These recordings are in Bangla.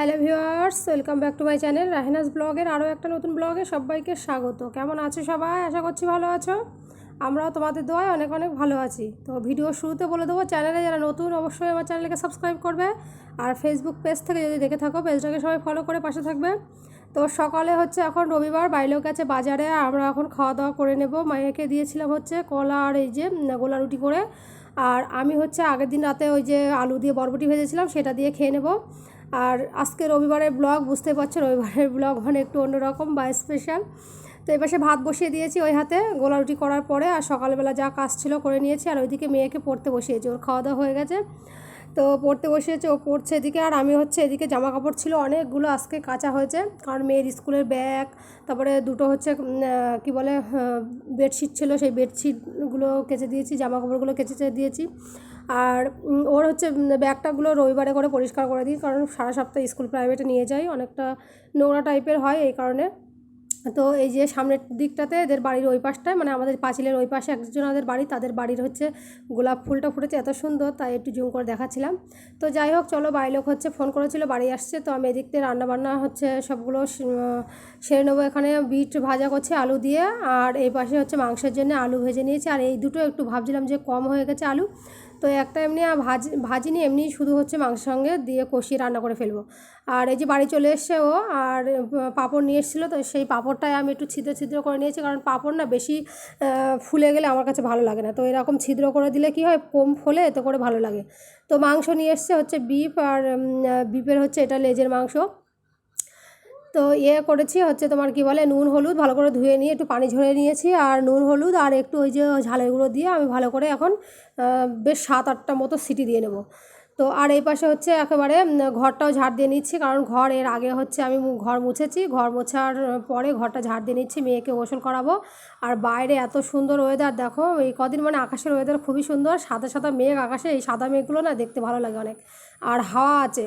Hello viewers, welcome back to my channel Rahenaz ব্লগের আরও একটা নতুন ব্লগে সবাইকে স্বাগত। কেমন আছো সবাই? আশা করছি ভালো আছো। আমরাও তোমাদের দোয়ায় অনেক অনেক ভালো আছি। তো ভিডিও শুরুতে বলে দেবো, চ্যানেলে যারা নতুন অবশ্যই আমার চ্যানেলকে সাবস্ক্রাইব করবে। আর ফেসবুক পেজ থেকে যদি দেখে থাকো পেজটাকে সবাই ফলো করে পাশে থাকবে। তো সকালে হচ্ছে এখন রবিবার, বাইরেও গেছে বাজারে। আমরা এখন খাওয়া দাওয়া করে নেব। মায়েকে দিয়েছিলাম হচ্ছে কলা আর এই যে গোলা রুটি করে। আর আমি হচ্ছে আগের দিন রাতে ওই যে আলু দিয়ে বরবটি ভেজেছিলাম, সেটা দিয়ে খেয়ে নেব। আর আজকে রবিবারের ব্লগ বুঝতে পারছ, রবিবারের ব্লগ মানে একটু অন্যরকম বা স্পেশাল তো এপাশে ভাত বসিয়ে দিয়েছি ওই হাতে গোলা রুটি করার পরে, আর সকালবেলা যা কাজ ছিল করে নিয়েছি, আর ওইদিকে মেয়েকে পড়তে বসিয়েছি, ওর খাওয়া দাওয়া হয়ে গেছে। তো পড়তে বসিয়েছে, ও পড়ছে এদিকে, আর আমি হচ্ছে এদিকে জামা কাপড় ছিল, অনেকগুলো আজকে কাঁচা হয়েছে। কারণ মেয়ের স্কুলের ব্যাগ তারপরে দুটো হচ্ছে কি বলে বেডশিট ছিল, সেই বেডশিটগুলো কেচে দিয়েছি জামা কাপড়গুলো কেচে দিয়েছি। আর ওর হচ্ছে ব্যাগটাগুলো রবিবারে করে পরিষ্কার করে দিই, কারণ সারা সপ্তাহে স্কুল প্রাইভেটে নিয়ে যাই, অনেকটা নোংরা টাইপের হয় এই কারণে। তো এই যে সামনের দিকটাতে এদের বাড়ির ওই পাশটায় মানে আমাদের পাঁচিলের ওই পাশে একজনাদের বাড়ি, তাদের বাড়ির হচ্ছে গোলাপ ফুলটা ফুটেছে, এত সুন্দর, তাই একটু জুম করে দেখাচ্ছিলাম। তো যাই হোক, চলো লোক হচ্ছে ফোন করেছিল, বাড়ি আসছে, তো আমি এদিক থেকে রান্নাবান্না হচ্ছে সবগুলো সেরে নেব এখানে, বিট ভাজা করছে আলু দিয়ে, আর এই পাশে হচ্ছে মাংসের জন্য আলু ভেজে নিয়েছি, আর এই দুটো একটু ভাবছিলাম যে কম হয়ে গেছে আলু তো একটা এমনি ভাজি ভাজিনি এমনি শুধু হচ্ছে মাংসের সঙ্গে দিয়ে কষিয়ে রান্না করে ফেলব। আর এই যে বাড়ি চলে এসছে ও, আর পাঁপড় নিয়ে এসেছিল, তো সেই পাঁপড়টাই আমি একটু ছিদ্র ছিদ্র করে নিয়েছি, কারণ পাঁপড় না বেশি ফুলে গেলে আমার কাছে ভালো লাগে না। তো এরকম ছিদ্র করে দিলে কি হয়, কম ফোলে, এতে করে ভালো লাগে। তো মাংস নিয়ে এসছে হচ্ছে বিফ, আর বিফের হচ্ছে এটা লেজের মাংস। তো ইয়ে করেছি হচ্ছে তোমার কি বলে নুন, হলুদ ভালো করে ধুয়ে নিয়ে একটু পানি ঝরে নিয়েছি আর নুন, হলুদ আর একটু ওই যে ঝালের গুঁড়ো দিয়ে আমি ভালো করে এখন বেশ সাত আটটা মতো সিটি দিয়ে নেব। তো আর এই পাশে হচ্ছে একেবারে ঘরটাও ঝাড় দিয়ে নিচ্ছি কারণ ঘর এর আগে হচ্ছে আমি ঘর মুছেছি, ঘর মোছার পরে ঘরটা ঝাড় দিয়ে নিচ্ছি, মেয়েকে গোসল করাবো। আর বাইরে এত সুন্দর ওয়েদার দেখো, এই কদিন মানে আকাশের ওয়েদার খুবই সুন্দর, সাদা সাদা মেঘ আকাশে, এই সাদা মেঘগুলো না দেখতে ভালো লাগে অনেক। আর হাওয়া আছে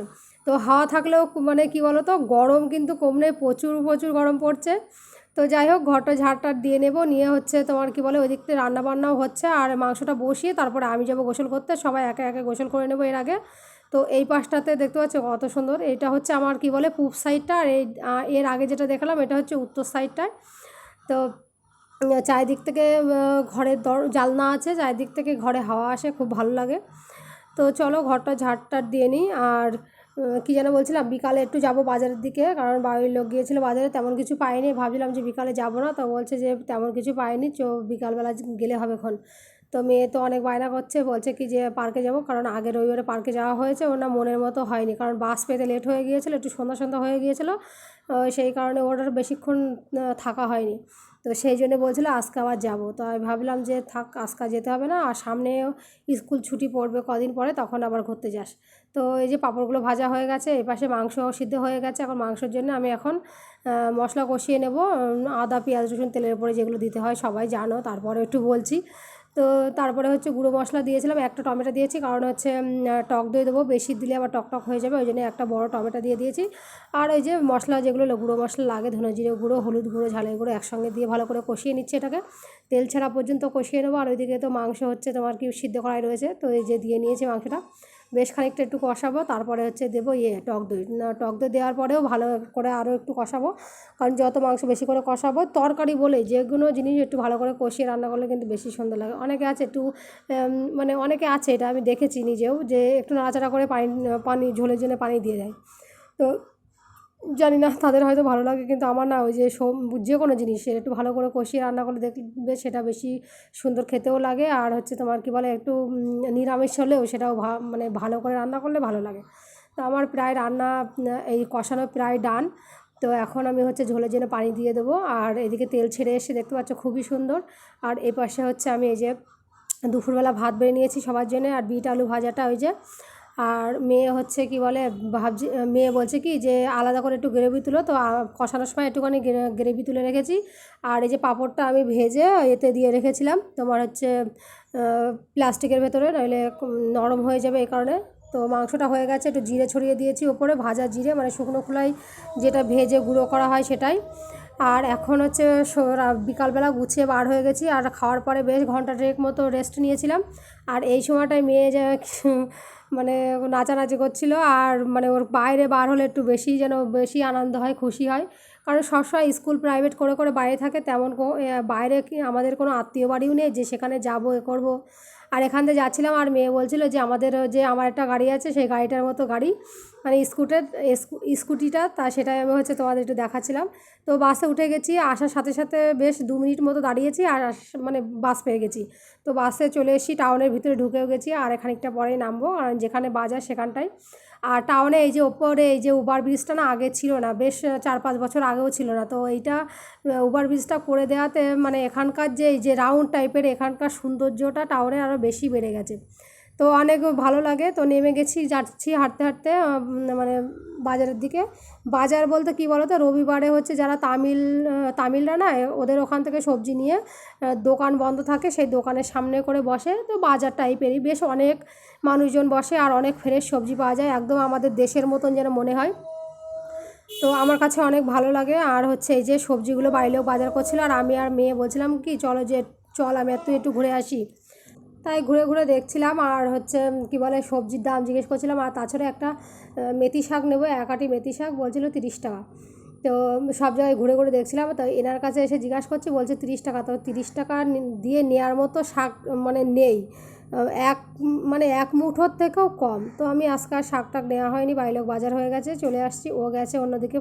তো হাওয়া থাকলেও মানে কি বলো তো গরম কিন্তু কম নেই প্রচুর প্রচুর গরম পড়ছে। তো যাই হোক, ঘরটা ঝাড়টা দিয়ে নেব, নিয়ে হচ্ছে তোমার কি বলে ওই দিক থেকে রান্নাবান্নাও হচ্ছে, আর মাংসটা বসিয়ে তারপরে আমি যাব গোসল করতে, সবাই একে একে গোসল করে নেব এর আগে। তো এই পাশটাতে দেখতে পাচ্ছ কত সুন্দর এটা হচ্ছে আমার কি বলে পূব সাইডটা, আর এই এর আগে যেটা দেখালাম, এটা হচ্ছে উত্তর সাইডটায় তো চারিদিক থেকে ঘরের দর, জালনা আছে, চারিদিক থেকে ঘরে হাওয়া আসে, খুব ভালো লাগে। তো চলো ঘরটা ঝাড়টার দিয়ে নিই, আর কী যেন বলছিলাম, বিকালে একটু যাব বাজারের দিকে, কারণ বাড়ির লোক গিয়েছিল বাজারে, তেমন কিছু পাইনি। ভাবছিলাম যে বিকালে যাব না, তো বলছে যে তেমন কিছু পাইনি, চো বিকালবেলা গেলে হবে এখন। তো মেয়ে তো অনেক বায়না করছে, বলছে কি যে পার্কে যাব, কারণ আগে রবিবারে পার্কে যাওয়া হয়েছে, ওর না মনের মতো হয়নি, কারণ বাস পেতে লেট হয়ে গিয়েছিল, একটু সন্ধ্যা সন্ধ্যা হয়ে গিয়েছিল সেই কারণে ওর বেশিক্ষণ থাকা হয়নি। তো সেই জন্য বলছিলো আজকে আবার যাব। তো আমি ভাবলাম যে থাক, আজকে যেতে হবে না, আর সামনে স্কুল ছুটি পড়বে কদিন পরে, তখন আবার ঘুরতে যাস। তো এই যে পাঁপড়গুলো ভাজা হয়ে গেছে এপাশে মাংস সিদ্ধ হয়ে গেছে, এখন মাংসের জন্য আমি এখন মশলা কষিয়ে নেব আদা, পেঁয়াজ, রসুন, তেলের উপরে যেগুলো দিতে হয় সবাই জানো তারপরে একটু বলছি। তো তারপরে হচ্ছে গুঁড়ো মশলা দিয়েছিলাম, একটা টমেটো দিয়েছি, কারণ হচ্ছে টক দই দেবো, বেশি দিলে আবার টক টক হয়ে যাবে, ওই জন্য একটা বড় টমেটো দিয়ে দিয়েছি। আর ওই যে মশলা যেগুলো গুঁড়ো মশলা লাগে, ধনে জিরে গুঁড়ো, হলুদ গুঁড়ো, ঝালের গুঁড়ো একসঙ্গে দিয়ে ভালো করে কষিয়ে নিচ্ছে এটাকে। তেল ছাড়া পর্যন্ত কষিয়ে নেব, আর ওইদিকে তো মাংস হচ্ছে তোমার কি সিদ্ধ করাই রয়েছে, তো এই যে দিয়ে নিয়েছি মাংসটা। বেশ খানিকটা একটু কষাবো, তারপরে হচ্ছে দেবো ইয়ে টক দই। না, টক দই দেওয়ার পরেও ভালো করে আরও একটু কষাবো, কারণ যত মাংস বেশি করে কষাবো, তরকারি বলে যে কোনো জিনিস একটু ভালো করে কষিয়ে রান্না করলে কিন্তু বেশি সুন্দর লাগে। অনেকে আছে একটু মানে অনেকে আছে, এটা আমি দেখেছি নিজেও, যে একটু নাড়াচাড়া করে পানি পানি, ঝোলের জন্য পানি দিয়ে দেয়। তো জানি না, তাদের হয়তো ভালো লাগে, কিন্তু আমার না, ওই যে যে কোনো জিনিস একটু ভালো করে কষিয়ে রান্না করলে দেখবে সেটা বেশি সুন্দর খেতেও লাগে, আর হচ্ছে তোমার কি বলে, একটু নিরামিষ হলেও সেটাও মানে ভালো করে রান্না করলে ভালো লাগে। তো আমার প্রায় রান্না, এই কষানো প্রায় ডান, তো এখন আমি হচ্ছে ঝোলের জন্য পানি দিয়ে দেবো, আর এদিকে তেল ছেড়ে এসে দেখতে পাচ্ছ খুবই সুন্দর, আর এ পাশে হচ্ছে আমি এই যে দুপুরবেলা ভাত বেড়ে নিয়েছি সবার জন্য, আর বিট আলু ভাজাটা ওই যে আর মেয়ে হচ্ছে কি বলে, ভাবছি, মেয়ে বলছে কি যে আলাদা করে একটু গ্রেভি তুলো, তো কষানোর সময় একটুখানি গ্রেভি তুলে রেখেছি। আর এই যে পাঁপড়টা আমি ভেজে এতে দিয়ে রেখেছিলাম, তোমার হচ্ছে প্লাস্টিকের ভেতরে নইলে নরম হয়ে যাবে এই কারণে। তো মাংসটা হয়ে গেছে, একটু জিরে ছড়িয়ে দিয়েছি ওপরে, ভাজা জিরে মানে শুকনো খোলাই যেটা ভেজে গুঁড়ো করা হয় সেটাই। আর এখন হচ্ছে বিকালবেলা গুছিয়ে বার হয়ে গেছি, আর খাওয়ার পরে বেশ ঘণ্টা ট্রেক মতো রেস্ট নিয়েছিলাম। আর এই সময়টায় মেয়ে যে মানে নাচানাচি করছিল আর মানে ওর বাইরে বার হলে একটু বেশি যেন বেশি আনন্দ হয়, খুশি হয়। কারণ সবসময় স্কুল প্রাইভেট করে করে বাইরে থাকে, তেমন বাইরে কি আমাদের কোনো আত্মীয় বাড়িও নেই যে সেখানে যাব, এ করব। আর এখান থেকে যাচ্ছিলাম আর মেয়ে বলছিল যে আমাদের যে আমার একটা গাড়ি আছে, সেই গাড়িটার মতো গাড়ি। মানে স্কুটার স্কুটিটা, তা সেটাই আমি হচ্ছে তোমাদের একটু দেখাচ্ছিলাম। তো বাসে উঠে গেছি, আসার সাথে সাথে বেশ দু মিনিট মতো দাঁড়িয়েছি আর মানে বাস পেয়ে গেছি। তো বাসে চলে এসেছি টাউনের ভিতরে ঢুকেও গেছি আর খানিকটা পরেই নামবো। আর যেখানে বাজার সেখানটায় আর টাউনে এই যে ওপরে এই যে ওভার ব্রিজটা না আগে ছিল না, বেশ চার পাঁচ বছর আগেও ছিল না। তো এইটা ওভার ব্রিজটা করে দেওয়াতে মানে এখানকার যে, এই যে রাউন্ড টাইপের এখানকার সৌন্দর্যটা টাউনে আরও বেশি বেড়ে গেছে। তো অনেক ভালো লাগে। তো নেমে গেছি, যাচ্ছি হাঁটতে হাঁটতে মানে বাজারের দিকে। বাজার বলতে কি বলো তো রবিবারে হচ্ছে যারা তামিল তামিলরা না, ওদের ওখান থেকে সবজি নিয়ে দোকান বন্ধ থাকে, সেই দোকানের সামনে করে বসে। তো বাজার টাইপেরই বেশ অনেক মানুষজন বসে আর অনেক ফ্রেশ সবজি পাওয়া যায়, একদম আমাদের দেশের মতন যেন মনে হয়। তো আমার কাছে অনেক ভালো লাগে। আর হচ্ছে এই যে সবজিগুলো বাইরেও বাজার করছিল, আর আমি আর মেয়ে বলছিলাম কি, চলো যে, চল আমি একটু একটু ঘুরে আসি। তাই ঘুরে ঘুরে দেখছিলাম আর হচ্ছে কি বলে, সবজির দাম জিজ্ঞেস করছিলাম। আর তাছাড়া একটা মেথি শাক নেব, এক আটি মেথি শাক, বলছিল তিরিশ টাকা। তো সব জায়গায় ঘুরে ঘুরে দেখছিলাম। তো এনার কাছে এসে জিজ্ঞাসা করছি, বলছে তিরিশ টাকা। তো তিরিশ টাকা দিয়ে নেওয়ার মতো শাক মানে নেই। এক মানে এক মুঠোর থেকেও কম। তো আমি আজকে আর শাক টাক নেওয়া হয়নি, বাইলোক বাজার হয়ে গেছে, চলে আসছি। ও গেছে অন্যদিকে,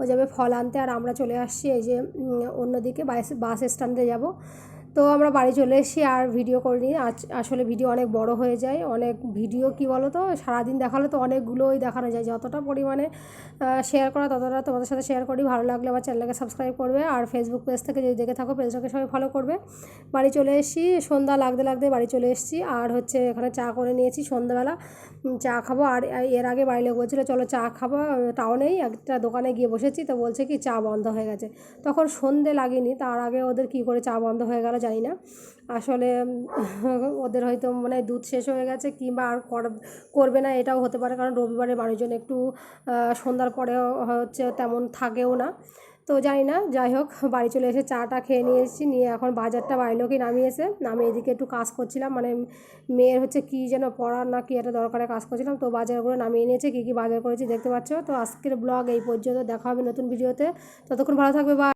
ও যাবে ফল আনতে। আর আমরা চলে আসছি এই যে অন্যদিকে বাস বাস স্ট্যান্ডে যাব। তো আমরা বাড়ি চলে এসেছি আর ভিডিও করিনি আজ আসলে ভিডিও অনেক বড় হয়ে যায়। অনেক ভিডিও কি বলো তো সারাদিন দেখালে তো অনেকগুলোই দেখানো যায়। যতটা পরিমাণে শেয়ার করা ততটা তোমাদের সাথে শেয়ার করি। ভালো লাগলে আমার চ্যানেলকে সাবস্ক্রাইব করবে। আর ফেসবুক পেজ থেকে যদি দেখে থাকো পেজটাকে সবাই ফলো করবে। বাড়ি চলে এসেছি। সন্ধ্যা লাগতে লাগতে বাড়ি চলে এসেছি। আর হচ্ছে এখানে চা করে নিয়েছি সন্ধ্যাবেলা। চা খাব। আর এর আগে বাড়ি লোক বলছিলো, চলো চা খাব। টাউনেই একটা দোকানে গিয়ে বসেছি। তো বলছে কি, চা বন্ধ হয়ে গেছে। তখন সন্ধে লাগেনি। তার আগে ওদের কি করে চা বন্ধ হয়ে গেল জানি না। আসলে ওদের হয়তো মানে দুধ শেষ হয়ে গেছে কিংবা আর কর- করবে না, এটাও হতে পারে। কারণ রবিবারে মানুষজন একটু সন্ধ্যার পরেও হচ্ছে তেমন থাকেও না। তো জানি না, যাই হোক, বাড়ি চলে এসে চাটা খেয়ে নিয়ে এসেছি, নিয়ে এখন বাজারটা বাইলোকে নামিয়েছে। নামিয়ে এদিকে একটু কাজ করছিলাম মানে মেয়ের হচ্ছে কি যেন পড়ার না কি একটা দরকারে কাজ করছিলাম, তো বাজারগুলো নামিয়ে নিয়েছে, কী কী বাজার করেছি দেখতে পাচ্ছ। তো আজকের ব্লগ এই পর্যন্ত, দেখা হবে নতুন ভিডিওতে। ততক্ষণ ভালো থাকবে বা